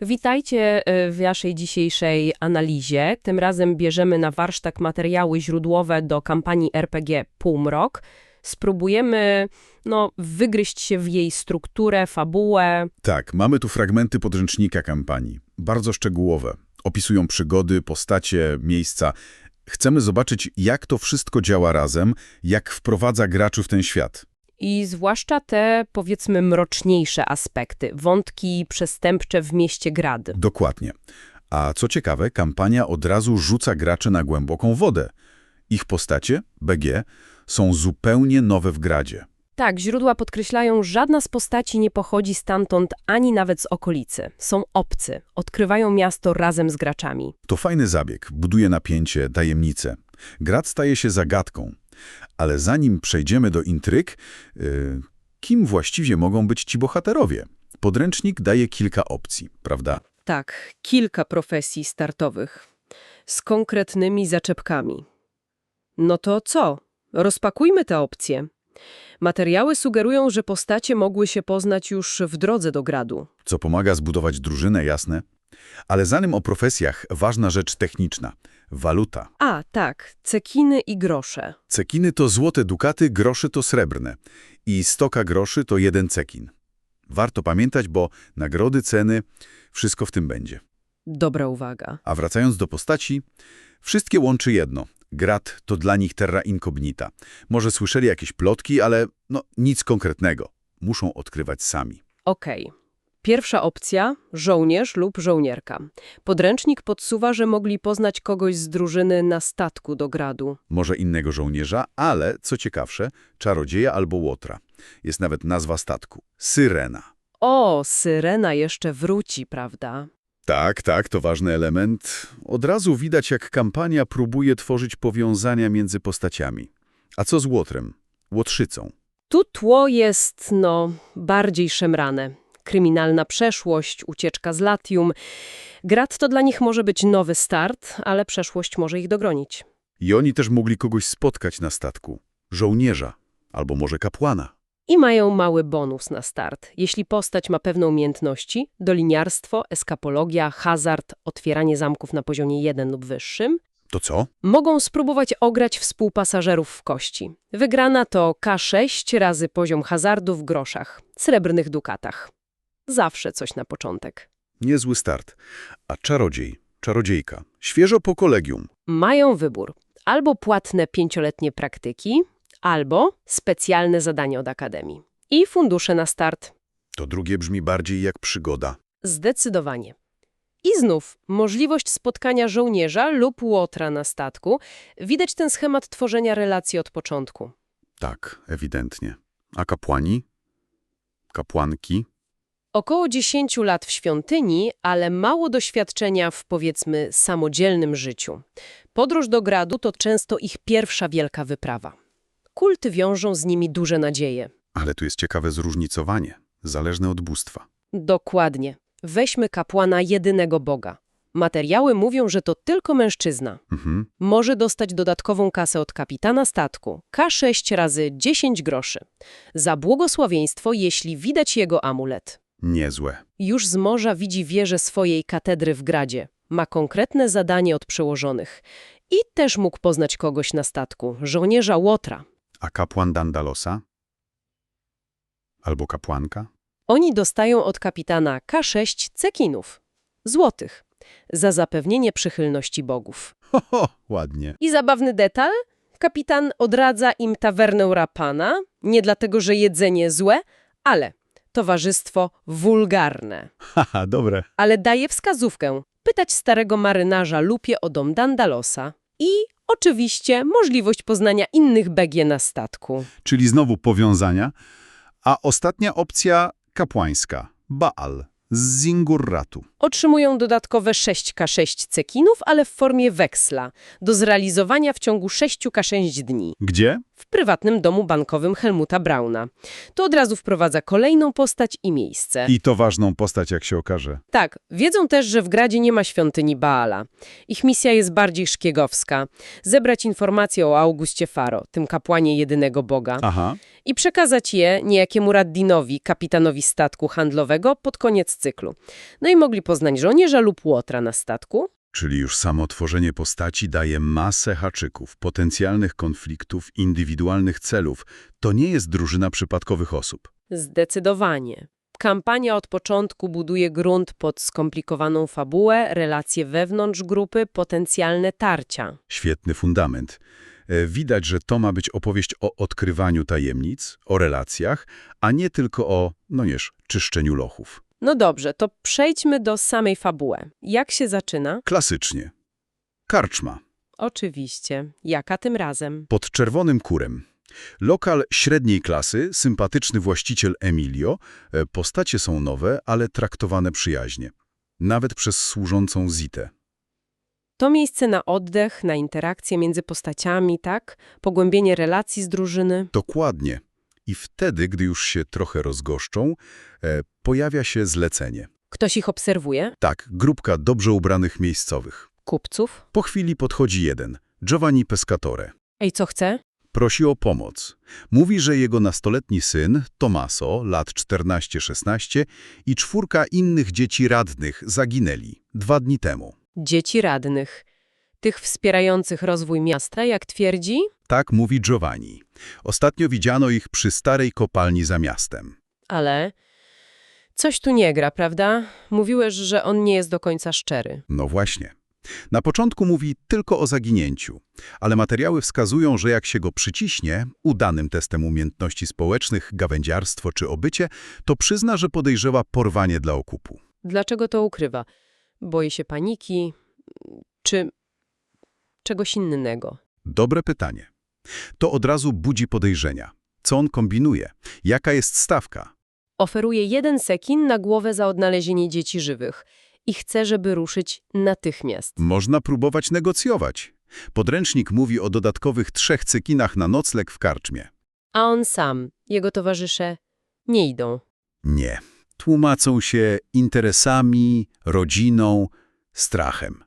Witajcie e, w naszej dzisiejszej analizie. Tym razem bierzemy na warsztat materiały źródłowe do kampanii RPG Półmrok. Spróbujemy no, wygryźć się w jej strukturę, fabułę. Tak, mamy tu fragmenty podręcznika kampanii. Bardzo szczegółowe. Opisują przygody, postacie, miejsca. Chcemy zobaczyć, jak to wszystko działa razem, jak wprowadza graczy w ten świat. I zwłaszcza te, powiedzmy, mroczniejsze aspekty, wątki przestępcze w mieście Grad. Dokładnie. A co ciekawe, kampania od razu rzuca graczy na głęboką wodę. Ich postacie, BG, są zupełnie nowe w gradzie. Tak, źródła podkreślają, żadna z postaci nie pochodzi stamtąd ani nawet z okolicy. Są obcy, odkrywają miasto razem z graczami. To fajny zabieg, buduje napięcie, tajemnicę. Grad staje się zagadką. Ale zanim przejdziemy do intryg, yy, kim właściwie mogą być ci bohaterowie? Podręcznik daje kilka opcji, prawda? Tak, kilka profesji startowych. Z konkretnymi zaczepkami. No to co? Rozpakujmy te opcje. Materiały sugerują, że postacie mogły się poznać już w drodze do gradu. Co pomaga zbudować drużynę, jasne? Ale zanim o profesjach, ważna rzecz techniczna. Waluta. A, tak, cekiny i grosze. Cekiny to złote dukaty, groszy to srebrne. I stoka groszy to jeden cekin. Warto pamiętać, bo nagrody, ceny, wszystko w tym będzie. Dobra uwaga. A wracając do postaci, wszystkie łączy jedno. Grat to dla nich terra incognita. Może słyszeli jakieś plotki, ale no nic konkretnego. Muszą odkrywać sami. Okej. Pierwsza opcja – żołnierz lub żołnierka. Podręcznik podsuwa, że mogli poznać kogoś z drużyny na statku do gradu. Może innego żołnierza, ale, co ciekawsze, czarodzieja albo łotra. Jest nawet nazwa statku. Syrena. O, syrena jeszcze wróci, prawda? Tak, tak, to ważny element. Od razu widać, jak kampania próbuje tworzyć powiązania między postaciami. A co z łotrem? Łotrzycą. Tu tło jest, no, bardziej szemrane. Kryminalna przeszłość, ucieczka z Latium. Grad to dla nich może być nowy start, ale przeszłość może ich dogonić. I oni też mogli kogoś spotkać na statku. Żołnierza. Albo może kapłana. I mają mały bonus na start. Jeśli postać ma pewne umiejętności, doliniarstwo, eskapologia, hazard, otwieranie zamków na poziomie 1 lub wyższym, To co? mogą spróbować ograć współpasażerów w kości. Wygrana to K6 razy poziom hazardu w groszach, srebrnych dukatach. Zawsze coś na początek. Niezły start. A czarodziej, czarodziejka, świeżo po kolegium. Mają wybór albo płatne pięcioletnie praktyki, albo specjalne zadanie od Akademii. I fundusze na start. To drugie brzmi bardziej jak przygoda. Zdecydowanie. I znów możliwość spotkania żołnierza lub łotra na statku. Widać ten schemat tworzenia relacji od początku. Tak, ewidentnie. A kapłani? Kapłanki? Około 10 lat w świątyni, ale mało doświadczenia w, powiedzmy, samodzielnym życiu. Podróż do gradu to często ich pierwsza wielka wyprawa. Kulty wiążą z nimi duże nadzieje. Ale tu jest ciekawe zróżnicowanie, zależne od bóstwa. Dokładnie. Weźmy kapłana jedynego Boga. Materiały mówią, że to tylko mężczyzna. Mhm. Może dostać dodatkową kasę od kapitana statku, K6 razy 10 groszy, za błogosławieństwo, jeśli widać jego amulet. Niezłe. Już z morza widzi wieżę swojej katedry w gradzie. Ma konkretne zadanie od przełożonych. I też mógł poznać kogoś na statku, żołnierza Łotra. A kapłan Dandalosa? Albo kapłanka? Oni dostają od kapitana K6 cekinów, złotych, za zapewnienie przychylności bogów. Ho, ho, ładnie. I zabawny detal? Kapitan odradza im tawernę Rapana, nie dlatego, że jedzenie złe, ale towarzystwo wulgarne. Haha, dobre. Ale daje wskazówkę. Pytać starego marynarza Lupie o dom Dandalosa. I oczywiście możliwość poznania innych BG na statku. Czyli znowu powiązania. A ostatnia opcja kapłańska. Baal z Zingurratu. Otrzymują dodatkowe 6K6 cekinów, ale w formie weksla, do zrealizowania w ciągu 6K6 dni. Gdzie? w prywatnym domu bankowym Helmuta Brauna. To od razu wprowadza kolejną postać i miejsce. I to ważną postać, jak się okaże. Tak, wiedzą też, że w Gradzie nie ma świątyni Baala. Ich misja jest bardziej szkiegowska. Zebrać informacje o Augustie Faro, tym kapłanie jedynego Boga, Aha. i przekazać je niejakiemu Raddinowi, kapitanowi statku handlowego, pod koniec cyklu. No i mogli poznać żołnierza lub łotra na statku. Czyli już samo tworzenie postaci daje masę haczyków, potencjalnych konfliktów, indywidualnych celów. To nie jest drużyna przypadkowych osób. Zdecydowanie. Kampania od początku buduje grunt pod skomplikowaną fabułę, relacje wewnątrz grupy, potencjalne tarcia. Świetny fundament. E, Widać, że to ma być opowieść o odkrywaniu tajemnic, o relacjach, a nie tylko o, no wiesz, czyszczeniu lochów. No dobrze, to przejdźmy do samej fabuły. Jak się zaczyna? Klasycznie. Karczma. Oczywiście. Jaka tym razem? Pod czerwonym kurem. Lokal średniej klasy, sympatyczny właściciel Emilio. E, Postacie są nowe, ale traktowane przyjaźnie. Nawet przez służącą Zitę. To miejsce na oddech, na interakcje między postaciami, tak? Pogłębienie relacji z drużyny. Dokładnie. I wtedy, gdy już się trochę rozgoszczą, e, pojawia się zlecenie. Ktoś ich obserwuje? Tak, grupka dobrze ubranych miejscowych. Kupców? Po chwili podchodzi jeden, Giovanni Pescatore. Ej, co chce? Prosi o pomoc. Mówi, że jego nastoletni syn, Tomaso, lat 14-16 i czwórka innych dzieci radnych zaginęli dwa dni temu. Dzieci radnych. Tych wspierających rozwój miasta, jak twierdzi? Tak mówi Giovanni. Ostatnio widziano ich przy starej kopalni za miastem. Ale coś tu nie gra, prawda? Mówiłeś, że on nie jest do końca szczery. No właśnie. Na początku mówi tylko o zaginięciu, ale materiały wskazują, że jak się go przyciśnie, udanym testem umiejętności społecznych, gawędziarstwo czy obycie, to przyzna, że podejrzewa porwanie dla okupu. Dlaczego to ukrywa? Boi się paniki? Czy czegoś innego? Dobre pytanie. To od razu budzi podejrzenia. Co on kombinuje? Jaka jest stawka? Oferuje jeden sekin na głowę za odnalezienie dzieci żywych i chce, żeby ruszyć natychmiast. Można próbować negocjować. Podręcznik mówi o dodatkowych trzech cekinach na nocleg w karczmie. A on sam, jego towarzysze, nie idą. Nie. Tłumacą się interesami, rodziną, strachem.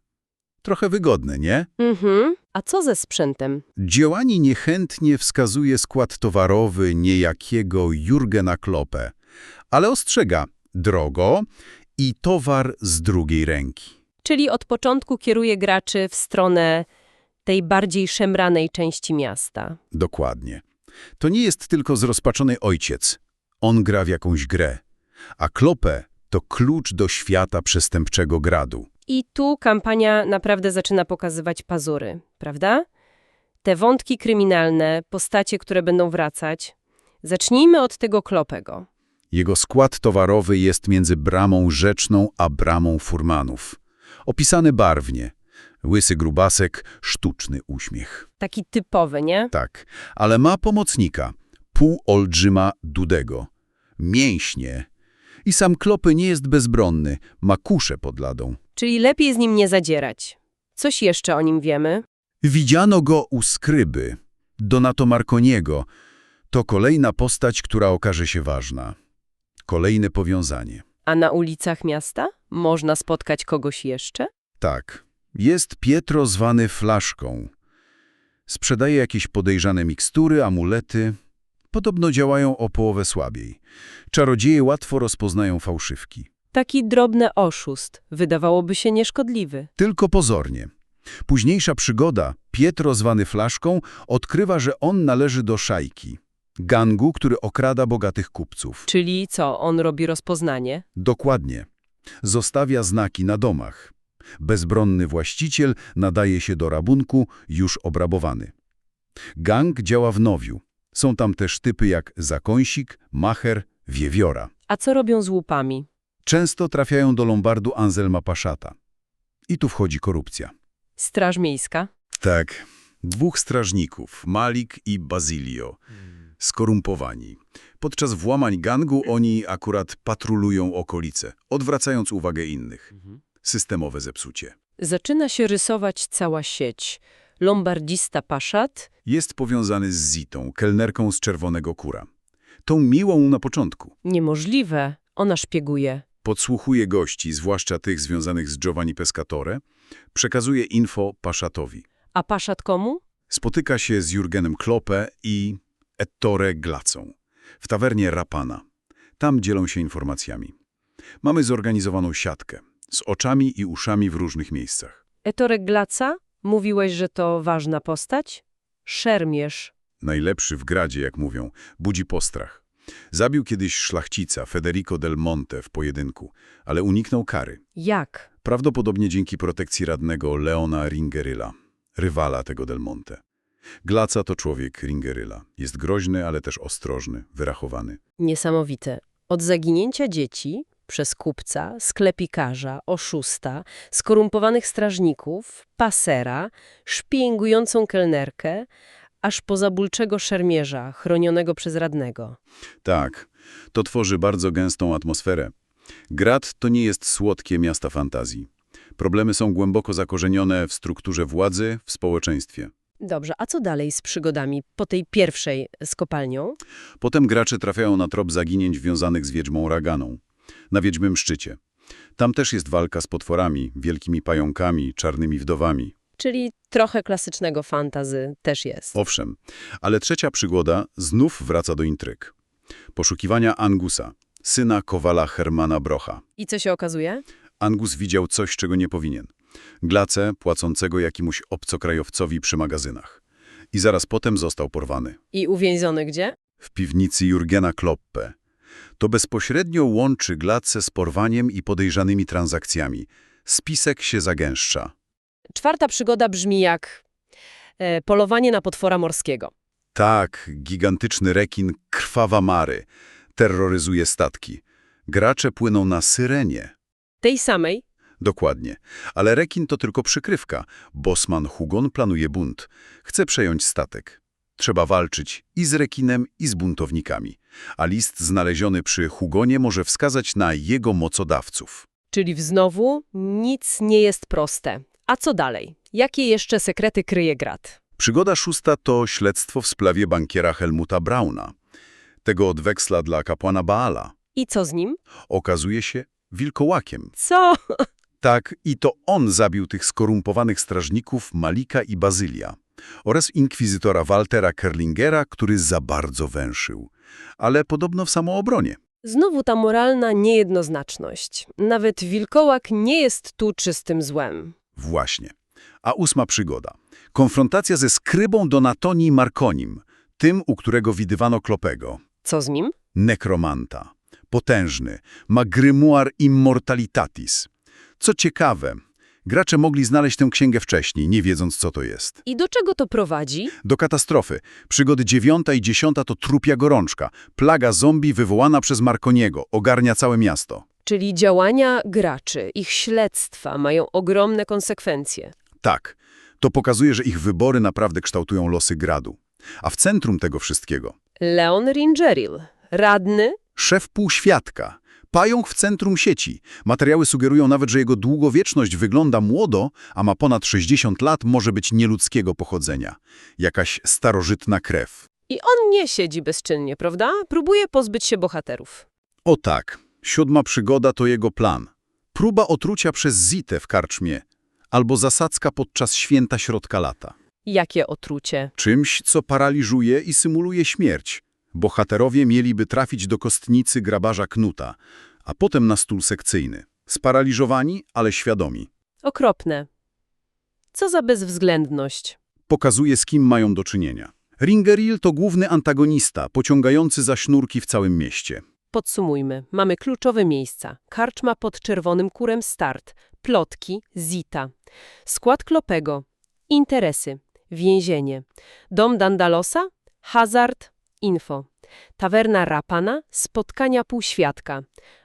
Trochę wygodne, nie? Mhm. A co ze sprzętem? Działani niechętnie wskazuje skład towarowy niejakiego Jurgena Kloppe, ale ostrzega drogo i towar z drugiej ręki. Czyli od początku kieruje graczy w stronę tej bardziej szemranej części miasta. Dokładnie. To nie jest tylko zrozpaczony ojciec. On gra w jakąś grę. A Kloppe to klucz do świata przestępczego gradu. I tu kampania naprawdę zaczyna pokazywać pazury, prawda? Te wątki kryminalne, postacie, które będą wracać. Zacznijmy od tego Klopego. Jego skład towarowy jest między bramą rzeczną a bramą furmanów. Opisany barwnie. Łysy grubasek, sztuczny uśmiech. Taki typowy, nie? Tak, ale ma pomocnika, półolbrzyma Dudego. Mięśnie. I sam Klopy nie jest bezbronny, ma kuszę pod ladą. Czyli lepiej z nim nie zadzierać. Coś jeszcze o nim wiemy? Widziano go u skryby, Donato Marconiego. To kolejna postać, która okaże się ważna. Kolejne powiązanie. A na ulicach miasta można spotkać kogoś jeszcze? Tak, jest Pietro zwany Flaszką. Sprzedaje jakieś podejrzane mikstury, amulety. Podobno działają o połowę słabiej. Czarodzieje łatwo rozpoznają fałszywki. Taki drobny oszust, wydawałoby się nieszkodliwy. Tylko pozornie. Późniejsza przygoda, Pietro zwany Flaszką, odkrywa, że on należy do szajki. Gangu, który okrada bogatych kupców. Czyli co, on robi rozpoznanie? Dokładnie. Zostawia znaki na domach. Bezbronny właściciel nadaje się do rabunku, już obrabowany. Gang działa w Nowiu. Są tam też typy jak Zakąsik, Macher, Wiewiora. A co robią z łupami? Często trafiają do lombardu Anselma Paszata. I tu wchodzi korupcja. Straż miejska? Tak. Dwóch strażników, Malik i Basilio, skorumpowani. Podczas włamań gangu oni akurat patrolują okolice, odwracając uwagę innych. Systemowe zepsucie. Zaczyna się rysować cała sieć. Lombardista Paszat, Jest powiązany z Zitą, kelnerką z Czerwonego Kura. Tą miłą na początku. niemożliwe, ona szpieguje. Podsłuchuje gości, zwłaszcza tych związanych z Giovanni Pescatore, przekazuje info Paszatowi. A Paszat komu? Spotyka się z Jurgenem Kloppe i Ettore Glacą w tawernie Rapana. Tam dzielą się informacjami. Mamy zorganizowaną siatkę, z oczami i uszami w różnych miejscach. Etorek Glaca? Mówiłeś, że to ważna postać? Szermierz. Najlepszy w gradzie, jak mówią, budzi postrach. Zabił kiedyś szlachcica Federico del Monte w pojedynku, ale uniknął kary. Jak? Prawdopodobnie dzięki protekcji radnego Leona Ringeryla, rywala tego del Monte. Glaca to człowiek Ringeryla. Jest groźny, ale też ostrożny, wyrachowany. Niesamowite. Od zaginięcia dzieci przez kupca, sklepikarza, oszusta, skorumpowanych strażników, pasera, szpięgującą kelnerkę, aż po zabójczego szermierza, chronionego przez radnego. Tak, to tworzy bardzo gęstą atmosferę. Grad to nie jest słodkie miasta fantazji. Problemy są głęboko zakorzenione w strukturze władzy, w społeczeństwie. Dobrze, a co dalej z przygodami po tej pierwszej z kopalnią? Potem gracze trafiają na trop zaginięć wiązanych z wiedźmą Raganą, na Wiedźmym Szczycie. Tam też jest walka z potworami, wielkimi pająkami, czarnymi wdowami. Czyli trochę klasycznego fantazy też jest. Owszem, ale trzecia przygoda znów wraca do intryg. Poszukiwania Angusa, syna kowala Hermana Brocha. I co się okazuje? Angus widział coś, czego nie powinien. Glacę płacącego jakiemuś obcokrajowcowi przy magazynach. I zaraz potem został porwany. I uwięziony gdzie? W piwnicy Jurgena Kloppe. To bezpośrednio łączy Glacę z porwaniem i podejrzanymi transakcjami. Spisek się zagęszcza. Czwarta przygoda brzmi jak e, polowanie na potwora morskiego. Tak, gigantyczny rekin Krwawa Mary terroryzuje statki. Gracze płyną na Syrenie. Tej samej? Dokładnie. Ale rekin to tylko przykrywka. Bosman Hugon planuje bunt. Chce przejąć statek. Trzeba walczyć i z rekinem, i z buntownikami. A list znaleziony przy Hugonie może wskazać na jego mocodawców. Czyli znowu nic nie jest proste. A co dalej? Jakie jeszcze sekrety kryje Grat? Przygoda szósta to śledztwo w sprawie bankiera Helmuta Brauna. Tego od weksla dla kapłana Baala. I co z nim? Okazuje się wilkołakiem. Co? Tak, i to on zabił tych skorumpowanych strażników Malika i Bazylia oraz inkwizytora Waltera Kerlingera, który za bardzo węszył, ale podobno w samoobronie. Znowu ta moralna niejednoznaczność. Nawet wilkołak nie jest tu czystym złem. Właśnie. A ósma przygoda. Konfrontacja ze skrybą Donatoni Marconim, tym, u którego widywano Klopego. Co z nim? Nekromanta. Potężny. Ma grimoire immortalitatis. Co ciekawe, gracze mogli znaleźć tę księgę wcześniej, nie wiedząc co to jest. I do czego to prowadzi? Do katastrofy. Przygody dziewiąta i dziesiąta to trupia gorączka. Plaga zombie wywołana przez Marconiego ogarnia całe miasto. Czyli działania graczy, ich śledztwa mają ogromne konsekwencje. Tak, to pokazuje, że ich wybory naprawdę kształtują losy gradu. A w centrum tego wszystkiego Leon Ringeril, radny, szef półświadka, pająk w centrum sieci. Materiały sugerują nawet, że jego długowieczność wygląda młodo, a ma ponad 60 lat, może być nieludzkiego pochodzenia. Jakaś starożytna krew. i on nie siedzi bezczynnie, prawda? Próbuje pozbyć się bohaterów. O tak, siódma przygoda to jego plan. Próba otrucia przez Zitę w karczmie, albo zasadzka podczas święta środka lata. Jakie otrucie? Czymś, co paraliżuje i symuluje śmierć. Bohaterowie mieliby trafić do kostnicy grabarza Knuta, a potem na stół sekcyjny. Sparaliżowani, ale świadomi. Okropne. Co za bezwzględność. Pokazuje, z kim mają do czynienia. Ringeril to główny antagonista, pociągający za sznurki w całym mieście. Podsumujmy. Mamy kluczowe miejsca. Karczma pod czerwonym kurem start, plotki, zita. Skład Klopego, interesy, więzienie. Dom Dandalosa, hazard, info. Tawerna Rapana, spotkania półświadka.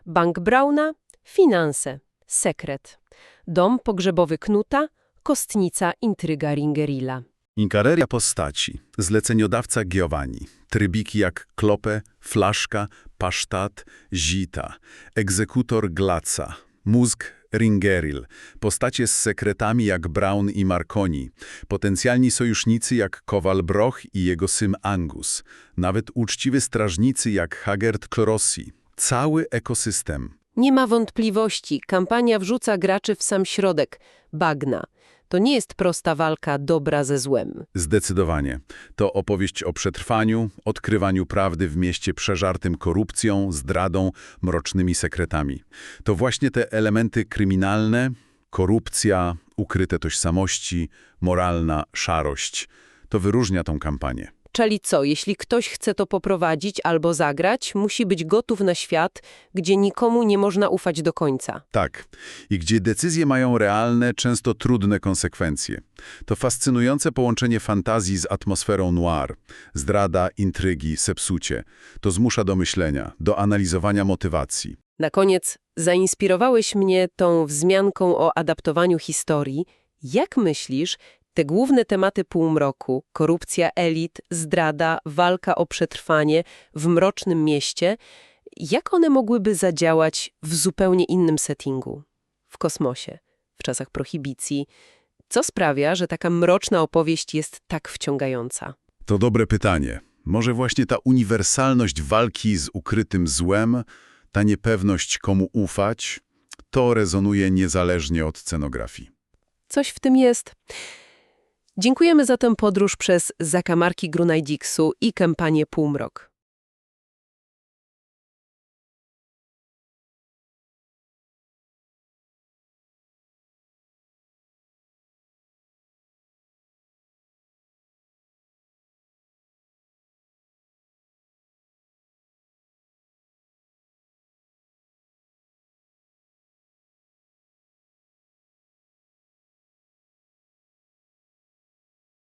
Bank Brauna, finanse, sekret. Dom pogrzebowy Knuta, kostnica, intryga Ringerila. Inkareria postaci, zleceniodawca Giovanni, trybiki jak klope, flaszka, pasztat, zita, egzekutor Glaca, mózg Ringeril, postacie z sekretami jak Brown i Marconi, potencjalni sojusznicy jak Kowal Broch i jego syn Angus, nawet uczciwi strażnicy jak Hagert Klorossi. Cały ekosystem. Nie ma wątpliwości, kampania wrzuca graczy w sam środek, bagna. To nie jest prosta walka dobra ze złem. Zdecydowanie. To opowieść o przetrwaniu, odkrywaniu prawdy w mieście przeżartym korupcją, zdradą, mrocznymi sekretami. To właśnie te elementy kryminalne, korupcja, ukryte tożsamości, moralna szarość. To wyróżnia tą kampanię. Czyli co, jeśli ktoś chce to poprowadzić albo zagrać, musi być gotów na świat, gdzie nikomu nie można ufać do końca. Tak. I gdzie decyzje mają realne, często trudne konsekwencje. To fascynujące połączenie fantazji z atmosferą noir. Zdrada, intrygi, sepsucie. To zmusza do myślenia, do analizowania motywacji. Na koniec zainspirowałeś mnie tą wzmianką o adaptowaniu historii. Jak myślisz, te główne tematy półmroku, korupcja elit, zdrada, walka o przetrwanie w mrocznym mieście, jak one mogłyby zadziałać w zupełnie innym settingu? W kosmosie, w czasach prohibicji. Co sprawia, że taka mroczna opowieść jest tak wciągająca? To dobre pytanie. Może właśnie ta uniwersalność walki z ukrytym złem, ta niepewność komu ufać, to rezonuje niezależnie od scenografii. Coś w tym jest. Dziękujemy za tę podróż przez zakamarki Grunajdiksu i kampanię Półmrok.